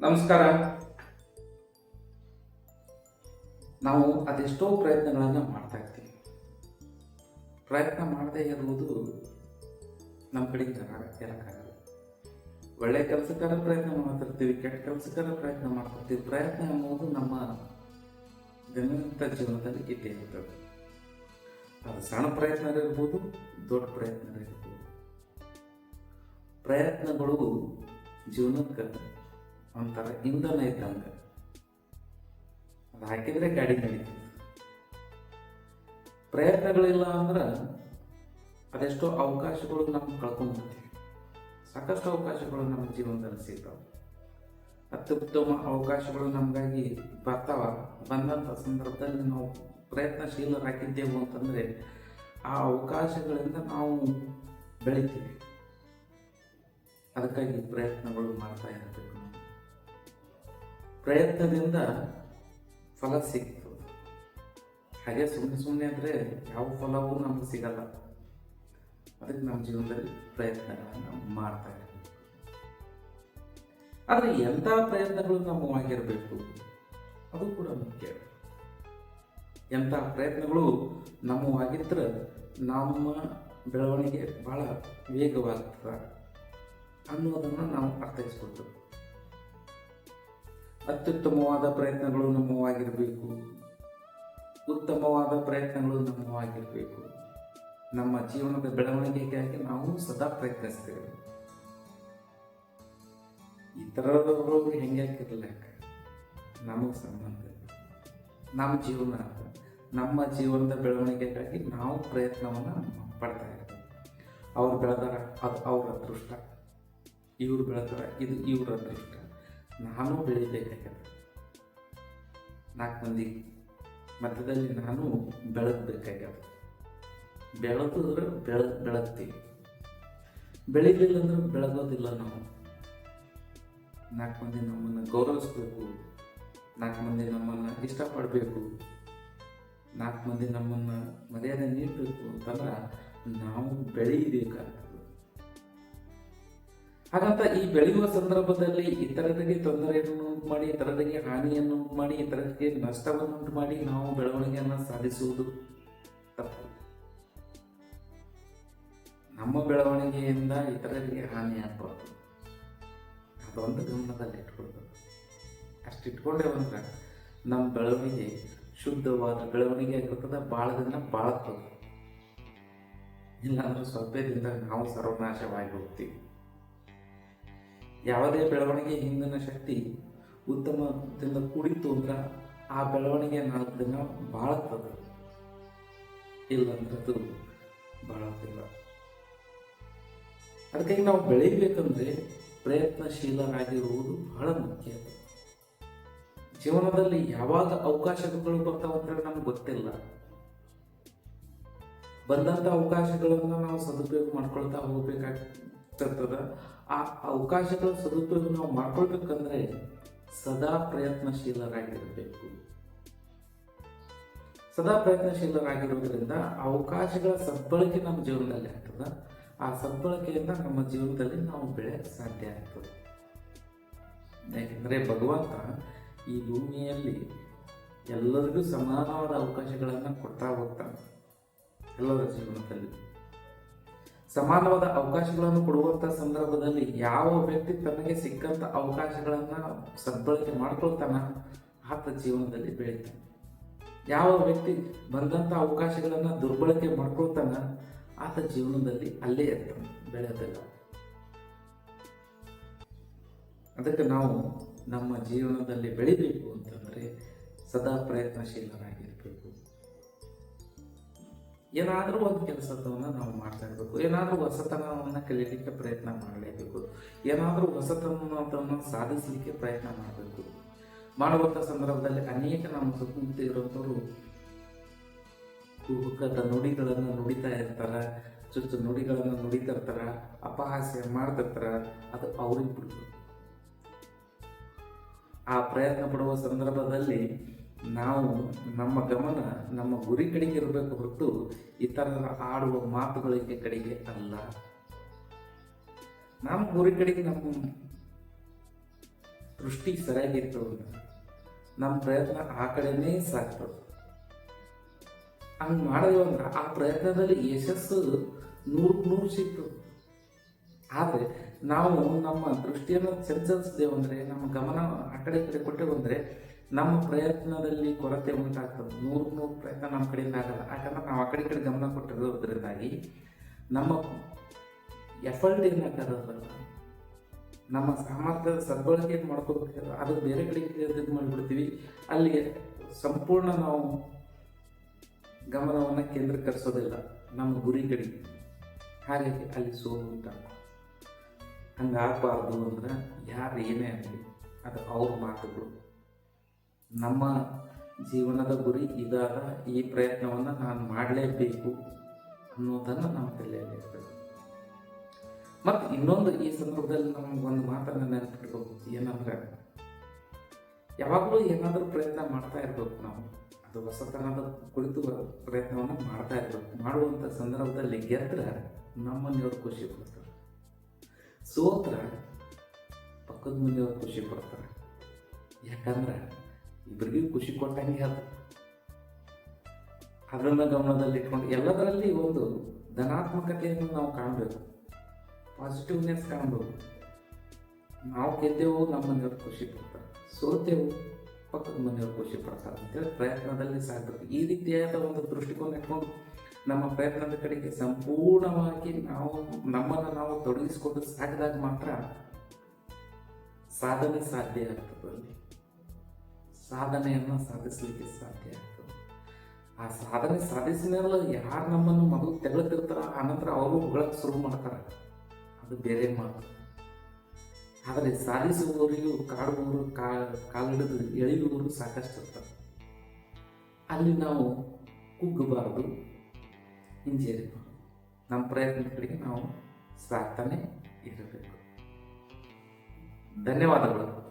ನಮಸ್ಕಾರ. ನಾವು ಅದೆಷ್ಟೋ ಪ್ರಯತ್ನಗಳನ್ನು ಮಾಡ್ತಾ ಇರ್ತೀವಿ. ಪ್ರಯತ್ನ ಮಾಡದೇ ಇರುವುದು ನಮ್ಮ ಕಡೆಗೆ ಇರೋಕ್ಕಾಗಲ್ಲ ಒಳ್ಳೆ ಕೆಲಸಕ್ಕಾರ ಪ್ರಯತ್ನ ಮಾಡ್ತಿರ್ತೀವಿ, ಕೆಟ್ಟ ಕೆಲಸಕ್ಕಾರ ಪ್ರಯತ್ನ ಮಾಡ್ತಿರ್ತೀವಿ. ಪ್ರಯತ್ನ ಅನ್ನೋದು ನಮ್ಮ ದಿನನಿತ್ಯ ಜೀವನದಲ್ಲಿ ಇದ್ದೇ ಇರ್ತದೆ. ಅದು ಸಣ್ಣ ಪ್ರಯತ್ನ ಇರ್ಬೋದು, ದೊಡ್ಡ ಪ್ರಯತ್ನ ಇರ್ಬೋದು. ಪ್ರಯತ್ನಗಳು ಜೀವನಕ್ಕೆ ಒಂಥರ ಇಂಧನ ಇದ್ದಂಗೆ ಅದು ಹಾಕಿದ್ರೆ ಗಾಡಿ ನಡೀತದೆ. ಪ್ರಯತ್ನಗಳಿಲ್ಲ ಅಂದ್ರೆ ಅದೆಷ್ಟೋ ಅವಕಾಶಗಳು ನಾವು ಕಳ್ಕೊಂಡ್ಬಿಡ್ತೀವಿ ಸಾಕಷ್ಟು ಅವಕಾಶಗಳು ನಮ್ಮ ಜೀವನದಲ್ಲಿ ಸಿಗ್ತಾವೆ. ಅತ್ಯುತ್ತಮ ಅವಕಾಶಗಳು ನಮಗಾಗಿ ಬರ್ತಾವ. ಬಂದಂಥ ಸಂದರ್ಭದಲ್ಲಿ ನಾವು ಪ್ರಯತ್ನಶೀಲರಾಗಿದ್ದೇವು ಅಂತಂದರೆ ಆ ಅವಕಾಶಗಳಿಂದ ನಾವು ಬೆಳಿತೀವಿ. ಅದಕ್ಕಾಗಿ ಪ್ರಯತ್ನಗಳು ಮಾಡ್ತಾ ಇರಬೇಕು. ಪ್ರಯತ್ನದಿಂದ ಫಲ ಸಿಕ್ತು. ಹಾಗೆ ಸುಮ್ಮನೆ ಸುಮ್ಮನೆ ಅಂದರೆ ಯಾವ ಫಲವೂ ನಮಗೆ ಸಿಗಲ್ಲ. ಅದಕ್ಕೆ ನಮ್ಮ ಜೀವನದಲ್ಲಿ ಪ್ರಯತ್ನಗಳನ್ನು ಮಾಡ್ತಾ ಇರ್ತೀವಿ ಆದರೆ ಎಂಥ ಪ್ರಯತ್ನಗಳು ನಮ್ಮವಾಗಿರಬೇಕು ಅದು ಕೂಡ ಮುಖ್ಯ. ಎಂಥ ಪ್ರಯತ್ನಗಳು ನಮ್ಮವಾಗಿದ್ದರೆ ನಮ್ಮ ಬೆಳವಣಿಗೆ ಬಹಳ ವೇಗವಾಗ್ತದೆ ಅನ್ನೋದನ್ನು ನಾವು ಅರ್ಥೈಸ್ಬೇಕು ಅತ್ಯುತ್ತಮವಾದ ಪ್ರಯತ್ನಗಳು ನಮ್ಮವಾಗಿರಬೇಕು. ಉತ್ತಮವಾದ ಪ್ರಯತ್ನಗಳು ನಮ್ಮವಾಗಿರಬೇಕು. ನಮ್ಮ ಜೀವನದ ಬೆಳವಣಿಗೆಗಾಗಿ ನಾವು ಸದಾ ಪ್ರಯತ್ನಿಸ್ತೇವೆ. ಇತರದವರು ಇರಲ್ಲ ನಮಗೆ ಸಂಬಂಧ ನಮ್ಮ ಜೀವನ. ನಮ್ಮ ಜೀವನದ ಬೆಳವಣಿಗೆಗಾಗಿ ನಾವು ಪ್ರಯತ್ನವನ್ನು ಪಡ್ತಾ ಇರ್ತೀವಿ ಅವ್ರು ಬೆಳೆದಾರ, ಅದು ಅವ್ರ ಅದೃಷ್ಟ. ಇವ್ರು ಬೆಳೆದಾರ, ಇದು ಇವ್ರ ಅದೃಷ್ಟ. ನಾನು ಬೆಳಿಬೇಕಾಗ್ಯದ ನಾಲ್ಕು ಮಂದಿ ಮಧ್ಯದಲ್ಲಿ ನಾನು ಬೆಳಗಬೇಕಾಗ್ಯದ. ಬೆಳೆದ್ರೆ ಬೆಳ ಬೆಳಗ್ತೀವಿ. ಬೆಳಿಲಿಲ್ಲ ಅಂದ್ರೆ ಬೆಳಗೋದಿಲ್ಲ ನಾವು. ನಾಲ್ಕು ಮಂದಿ ನಮ್ಮನ್ನು ಗೌರವಿಸ್ಬೇಕು. ನಾಲ್ಕು ಮಂದಿ ನಮ್ಮನ್ನು ಇಷ್ಟಪಡಬೇಕು. ನಾಲ್ಕು ಮಂದಿ ನಮ್ಮನ್ನು ಮರ್ಯಾದೆ ನೀಡಬೇಕು ಅಂತಂದ್ರೆ ನಾವು ಬೆಳೀಬೇಕಾಗ್ತದೆ ಹಾಗಂತ ಈ ಬೆಳೆಯುವ ಸಂದರ್ಭದಲ್ಲಿ ಇತರರಿಗೆ ತೊಂದರೆಯನ್ನು ಉಂಟು ಮಾಡಿ ಇತರರಿಗೆ ಹಾನಿಯನ್ನು ಉಂಟು ಮಾಡಿ ಇತರರಿಗೆ ನಷ್ಟವನ್ನು ಉಂಟು ಮಾಡಿ ನಾವು ಬೆಳವಣಿಗೆಯನ್ನು ಸಾಧಿಸುವುದು ತಪ್ಪು. ನಮ್ಮ ಬೆಳವಣಿಗೆಯಿಂದ ಇತರರಿಗೆ ಹಾನಿ ಆಗ್ಬಾರ್ದು. ಅದೊಂದು ಗಮನದಲ್ಲಿ ಇಟ್ಕೊಳ್ಬೇಕು. ಅಷ್ಟು ಇಟ್ಕೊಂಡೇವು ಅಂದ್ರೆ ನಮ್ಮ ಬೆಳವಣಿಗೆ ಶುದ್ಧವಾದ ಬೆಳವಣಿಗೆ ಆಗಿರ್ತದೆ ದಿನ ಬಾಳ್ತದೆ. ಇಲ್ಲಾಂದ್ರೆ ಸ್ವಲ್ಪ ದಿನದಾಗ ನಾವು ಸರ್ವನಾಶವಾಗಿ ಹೋಗ್ತೀವಿ. ಯಾವುದೇ ಬೆಳವಣಿಗೆ ಹಿಂದಿನ ಶಕ್ತಿ ಉತ್ತಮದಿಂದ ಕೂಡಿತ್ತು ಅಂದ್ರೆ ಆ ಬೆಳವಣಿಗೆ ನಾಲ್ಕು ದಿನ ಬಾಳ್ತದೆ ಇಲ್ಲಂದ್ರೆ ಅದು ಇಲ್ಲ ಅದಕ್ಕಾಗಿ ನಾವು ಬೆಳೀಬೇಕಂದ್ರೆ ಪ್ರಯತ್ನಶೀಲರಾಗಿರುವುದು ಬಹಳ ಮುಖ್ಯ. ಜೀವನದಲ್ಲಿ ಯಾವಾಗ ಅವಕಾಶಗಳು ಬರ್ತಾವ ಅಂತೇಳಿ ನಮ್ಗೆ ಗೊತ್ತಿಲ್ಲ. ಬಂದಂಥ ಅವಕಾಶಗಳನ್ನು ನಾವು ಸದುಪಯೋಗ ಮಾಡ್ಕೊಳ್ತಾ ಹೋಗ್ಬೇಕಾಗ್ತದ ಆ ಅವಕಾಶಗಳ ಸದುಪಯೋಗ ನಾವು ಮಾಡ್ಕೊಳ್ಬೇಕಂದ್ರೆ ಸದಾ ಪ್ರಯತ್ನಶೀಲರಾಗಿರಬೇಕು. ಸದಾ ಪ್ರಯತ್ನಶೀಲರಾಗಿರೋದ್ರಿಂದ ಅವಕಾಶಗಳ ಸದ್ಬಳಕೆ ನಮ್ಮ ಜೀವನದಲ್ಲಿ ಆಗ್ತದ. ಆ ಸದ್ಬಳಕೆಯಿಂದ ನಮ್ಮ ಜೀವನದಲ್ಲಿ ನಾವು ಬೆಳೆ ಸಾಧ್ಯ ಆಗ್ತದೆ. ಯಾಕೆಂದರೆ ಭಗವಂತ ಈ ಭೂಮಿಯಲ್ಲಿ ಎಲ್ಲರಿಗೂ ಸಮಾನವಾದ ಅವಕಾಶಗಳನ್ನು ಕೊಡ್ತಾ ಹೋಗ್ತಾನೆ ಎಲ್ಲರ ಜೀವನದಲ್ಲಿ. ಸಮಾನವಾದ ಅವಕಾಶಗಳನ್ನು ಕೊಡುವಂಥ ಸಂದರ್ಭದಲ್ಲಿ ಯಾವ ವ್ಯಕ್ತಿ ತನಗೆ ಸಿಕ್ಕಂಥ ಅವಕಾಶಗಳನ್ನು ಸದ್ಬಳಕೆ ಮಾಡ್ಕೊಳ್ತಾನ ಆತ ಜೀವನದಲ್ಲಿ ಬೆಳಿತಾನೆ. ಯಾವ ವ್ಯಕ್ತಿ ಬಂದಂಥ ಅವಕಾಶಗಳನ್ನು ದುರ್ಬಳಕೆ ಮಾಡ್ಕೊಳ್ತಾನ ಆತ ಜೀವನದಲ್ಲಿ ಅಲ್ಲೇ ಇರ್ತಾನೆ ಬೆಳೆಯೋದಿಲ್ಲ ಅದಕ್ಕೆ ನಾವು ನಮ್ಮ ಜೀವನದಲ್ಲಿ ಬೆಳಿಬೇಕು ಅಂತಂದರೆ ಸದಾ ಪ್ರಯತ್ನಶೀಲರಾಗಿರಬೇಕು ಏನಾದರೂ ಒಂದು ಕೆಲಸವನ್ನು ನಾವು ಮಾಡ್ತಾ ಇರಬೇಕು. ಏನಾದರೂ ಹೊಸತನವನ್ನು ಕಲಿಯಲಿಕ್ಕೆ ಪ್ರಯತ್ನ ಮಾಡಲೇಬೇಕು. ಏನಾದರೂ ಹೊಸತನವನ್ನು ಸಾಧಿಸಲಿಕ್ಕೆ ಪ್ರಯತ್ನ ಮಾಡಬೇಕು. ಮಾಡುವಂಥ ಸಂದರ್ಭದಲ್ಲಿ ಅನೇಕ ನಮ್ಮ ಸುತ್ತಮುತ್ತ ಇರುವಂಥವ್ರು ಕುಹುಕದ ನುಡಿಗಳನ್ನು ನುಡಿತಾ ಇರ್ತಾರೆ, ಚುಚ್ಚು ನುಡಿಗಳನ್ನು ನುಡಿತಿರ್ತಾರೆ, ಅಪಹಾಸ್ಯ ಮಾಡ್ತಿರ್ತಾರ, ಅದು ಅವ್ರಿಗೆ ಬಿಡ್ಬೇಕು. ಆ ಪ್ರಯತ್ನ ಪಡುವ ಸಂದರ್ಭದಲ್ಲಿ ನಾವು ನಮ್ಮ ಗಮನ ನಮ್ಮ ಗುರಿ ಕಡೆಗೆ ಇರಬೇಕು ಹೊರತು ಇತರ ಆಡುವ ಮಾತುಗಳಿಗೆ ಕಡೆಗೆ ಅಲ್ಲ. ನಮ್ಮ ಗುರಿ ಕಡೆಗೆ ನಮ್ಮ ದೃಷ್ಟಿ ಸರಿಯಾಗಿತ್ತು ಅಂದ್ರೆ ನಮ್ಮ ಪ್ರಯತ್ನ ಆ ಕಡೆನೇ ಸಾಕ್ತದೆ. ಹಂಗೆ ಮಾಡಿದೆವು ಅಂದ್ರೆ ಆ ಪ್ರಯತ್ನದಲ್ಲಿ ಯಶಸ್ಸು ನೂರಕ್ಕೆ ನೂರು ಸಿಕ್ತು. ಆದರೆ ನಾವು ನಮ್ಮ ದೃಷ್ಟಿಯನ್ನು ಚಂಚಲಿಸಿದೆವು ಅಂದರೆ ನಮ್ಮ ಗಮನ ಆ ಕಡೆ ಕಡೆ ಕೊಟ್ಟೆವು ಅಂದರೆ ನಮ್ಮ ಪ್ರಯತ್ನದಲ್ಲಿ ಕೊರತೆ ಉಂಟಾಗ್ತದೆ ನೂರು ನೂರು ಪ್ರಯತ್ನ ನಮ್ಮ ಕಡೆಯಿಂದ ಆಗಲ್ಲ. ಯಾಕಂದ್ರೆ ನಾವು ಆ ಕಡೆ ಕಡೆ ಗಮನ ಕೊಟ್ಟಿರೋದ್ರಿಂದಾಗಿ ನಮ್ಮ ಎಫರ್ಟ್ ಏನಾಗ್ತದಲ್ಲ ನಮ್ಮ ಸಾಮರ್ಥ್ಯದ ಸದ್ಬಳಕೆ ಮಾಡ್ಕೋಬೇಕು ಅದು ಬೇರೆ ಕಡೆಗೆ ಇದು ಮಾಡಿಬಿಡ್ತೀವಿ. ಅಲ್ಲಿಗೆ ಸಂಪೂರ್ಣ ನಾವು ಗಮನವನ್ನು ಕೇಂದ್ರೀಕರಿಸೋದಿಲ್ಲ ನಮ್ಮ ಗುರಿ ಕಡೆಗೆ ಹಾಗಾಗಿ ಅಲ್ಲಿ ಸೋಲು ಉಂಟಾಗ ಹಂಗಾಗಬಾರ್ದು ಅಂದ್ರೆ ಯಾರು ಏನೇ ಆಗಲಿ ಅದು ಅವ್ರ ಮಾತುಗಳು. ನಮ್ಮ ಜೀವನದ ಗುರಿ ಇದಾದ ಈ ಪ್ರಯತ್ನವನ್ನು ನಾನು ಮಾಡಲೇಬೇಕು ಅನ್ನೋದನ್ನು ನಾವು ತಿಳಿಯಬೇಕು ಮತ್ತು ಇನ್ನೊಂದು ಈ ಸಂದರ್ಭದಲ್ಲಿ ನಮಗೆ ಒಂದು ಮಾತನ್ನು ನೆನಪಿಟ್ಬೇಕು ಏನಂದ್ರೆ, ಯಾವಾಗಲೂ ಏನಾದರೂ ಪ್ರಯತ್ನ ಮಾಡ್ತಾ ಇರಬೇಕು ನಾವು. ಅದು ಹೊಸತನದ ಕುರಿತು ಪ್ರಯತ್ನವನ್ನು ಮಾಡ್ತಾ ಇರಬೇಕು. ಮಾಡುವಂಥ ಸಂದರ್ಭದಲ್ಲಿ ಗೆದ್ರೆ ನಮ್ಮ ಮನೆಯವ್ರು ಖುಷಿ ಪಡ್ತಾರೆ. ಸೋತ್ರ ಪಕ್ಕದ ಮನೆಯವ್ರು ಖುಷಿ ಪಡ್ತಾರೆ. ಯಾಕಂದ್ರೆ ಇಬ್ಬರಿಗೂ ಖುಷಿ ಕೊಟ್ಟಂಗೆ ಅದು. ಅದನ್ನು ಗಮನದಲ್ಲಿ ಇಟ್ಕೊಂಡು ಎಲ್ಲದರಲ್ಲಿ ಒಂದು ಧನಾತ್ಮಕತೆಯನ್ನು ನಾವು ಕಾಣಬೇಕು. ಪಾಸಿಟಿವ್ನೆಸ್ ಕಾಣಬೇಕು ನಾವು ಗೆದ್ದೆವು ನಮ್ಮ ಮನೆಯವ್ರು ಖುಷಿ ಪಡ್ತಾರೆ ಸೋತೆವು, ಪಕ್ಕದ ಮನೆಯವ್ರು ಖುಷಿ ಪಡ್ತಾರೆ ಅಂತೇಳಿ ಪ್ರಯತ್ನದಲ್ಲಿ ಸಾಗಬೇಕು. ಈ ರೀತಿಯಾದ ಒಂದು ದೃಷ್ಟಿಕೋನ ಇಟ್ಕೊಂಡು ನಮ್ಮ ಪ್ರಯತ್ನದ ಕಡೆಗೆ ಸಂಪೂರ್ಣವಾಗಿ ನಾವು, ನಮ್ಮನ್ನು ನಾವು ತೊಡಗಿಸಿಕೊಂಡು ಸಾಕಿದಾಗ ಮಾತ್ರ ಸಾಧನೆ ಸಾಧ್ಯ ಆಗ್ತದೆ ಸಾಧನೆಯನ್ನು ಸಾಧಿಸಲಿಕ್ಕೆ ಸಾಧ್ಯ ಆಗ್ತದೆ. ಆ ಸಾಧನೆ ಸಾಧಿಸಿದ್ಮೇಲೆ ಯಾರು ನಮ್ಮನ್ನು ಮೊದಲು ಆ ಆನಂತರ ಅವರು ಹೊಗಳಕ್ಕೆ ಶುರು ಮಾಡ್ತಾರೆ. ಅದು ಬೇರೆ ಮಾತು. ಆದರೆ ಸಾಧಿಸುವವರಿಗೂ ಕಾಡುವವರು ಕಾ, ಕಾಲಿಡಿದು ಎಳೆಯುವವರು ಸಾಕಷ್ಟು ಇರ್ತಾರೆ. ಅಲ್ಲಿ ನಾವು ಕುಗ್ಗಬಾರದು. ಹಿಂಜರಿಬಾರದು ನಮ್ಮ ಪ್ರಯತ್ನದ ಕಡೆಗೆ ನಾವು ಸಾಕ್ತಾನೆ ಇರಬೇಕು. ಧನ್ಯವಾದಗಳು.